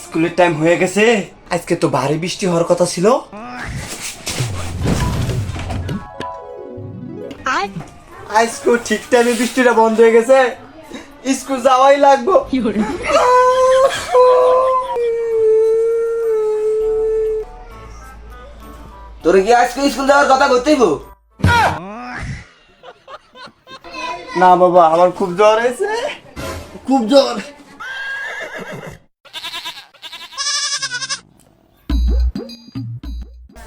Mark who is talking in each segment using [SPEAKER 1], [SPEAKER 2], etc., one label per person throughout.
[SPEAKER 1] স্কুলের টাইম হয়ে গেছে। আজকে তো ভারী বৃষ্টি হওয়ার কথা ছিল। আজকে ঠিক টাইমে বৃষ্টিটা বন্ধ হয়ে গেছে। স্কুল যাওয়াই লাগবো।
[SPEAKER 2] তোর কি আজকে স্কুল যাওয়ার কথা করতেই
[SPEAKER 1] না বাবা আমার খুব জ্বর হয়েছে। খুব জ্বর।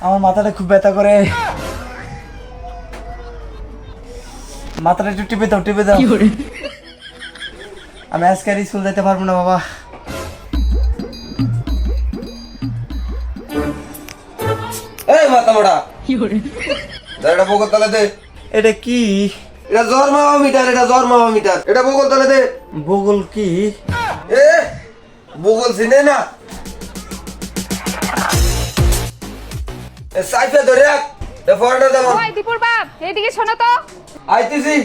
[SPEAKER 1] আমার মাথাটা খুব ব্যথা করে। মাথাটা একটু টিপে দাও টিপে দাও। আমি আজকে আর স্কুল যেতে পারব না বাবা।
[SPEAKER 2] এই মাথা
[SPEAKER 3] মোড়া কি
[SPEAKER 2] এটা
[SPEAKER 1] কি?
[SPEAKER 2] এটা জ্বর মামা মিটার এটা জ্বর মামা মিটার এটা বগল তলে দে।
[SPEAKER 1] বগল কি?
[SPEAKER 2] এ বগল চিনে না। সাইফে ধরে রাখ। দাও
[SPEAKER 4] ওই দীপুর বাপ এদিকে শোনো তো।
[SPEAKER 2] আইতেছি।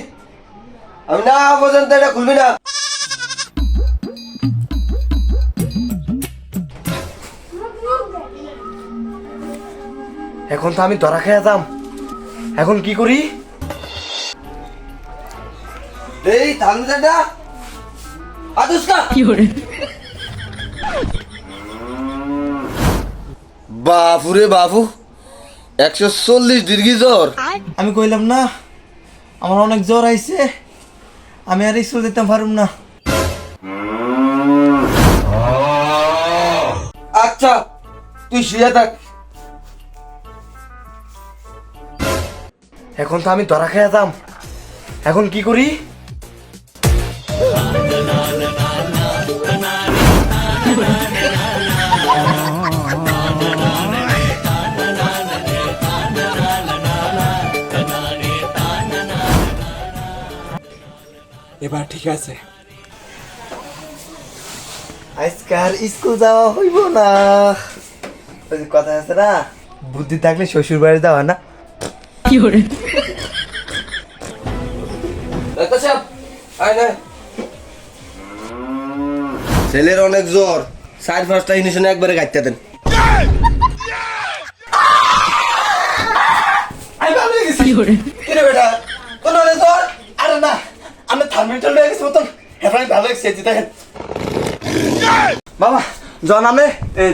[SPEAKER 2] আমি না পর্যন্ত এটা খুলবি না।
[SPEAKER 1] এখন তো আমি ধরা খেয়ে যাম। এখন কি করি?
[SPEAKER 2] এই আদুস্কা
[SPEAKER 3] 有人
[SPEAKER 2] ，বাপুরে বাপু একশো চল্লিশ ডিগ্রি জ্বর।
[SPEAKER 1] আমি কইলাম না আমার অনেক জ্বর আইছে আমি আর স্কুল যেতে পারুম না।
[SPEAKER 2] আচ্ছা তুই শুয়ে থাক।
[SPEAKER 1] এখন তো আমি ধরা খেয়ে যাম। এখন কি করি? এবার ঠিক আছে। আজকে আর স্কুল যাওয়া হইব না। ওই কথা আছে না বুদ্ধি থাকলে শ্বশুর বাড়ি যাওয়া না।
[SPEAKER 3] 有人
[SPEAKER 2] ，ডাক্তার সাহেব আয় না। ছেলের অনেক জ্বর। চার পাঁচটা ইঞ্জেকশন একবারে গাইতে দেন।
[SPEAKER 1] হয়ে গেছি।
[SPEAKER 3] 有人
[SPEAKER 1] ，কিরে বেটা? কোন হলে জ্বর? আরে না আমি বাবা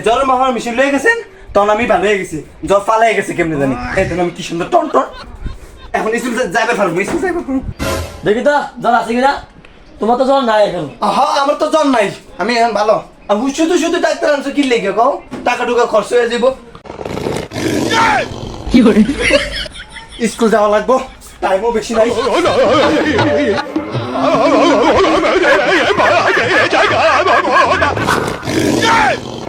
[SPEAKER 1] জ্বর মাহার মেশিন লয়ে গেছেন তখন আমি ভালো হয়ে গেছি। জ্বর পালাই গেছে কেমনে জানি। এই আমি কি সুন্দর টন টন এখন স্কুল যাইবে পারব স্কুল যাইবে পারব।
[SPEAKER 5] দেখি তো জ্বর আছে কিনা? তোমার তো জ্বর নাই এখন
[SPEAKER 1] হ্যাঁ আমার তো জ্বর নাই আমি এখন ভালো আমি শুধু শুধু ডাক্তার আনছো কি লেগে কও টাকা টুকা খরচ হয়ে যাব
[SPEAKER 3] 有人
[SPEAKER 1] ，স্কুল যাওয়া লাগবো টাইমও বেশি নাই
[SPEAKER 6] Hey!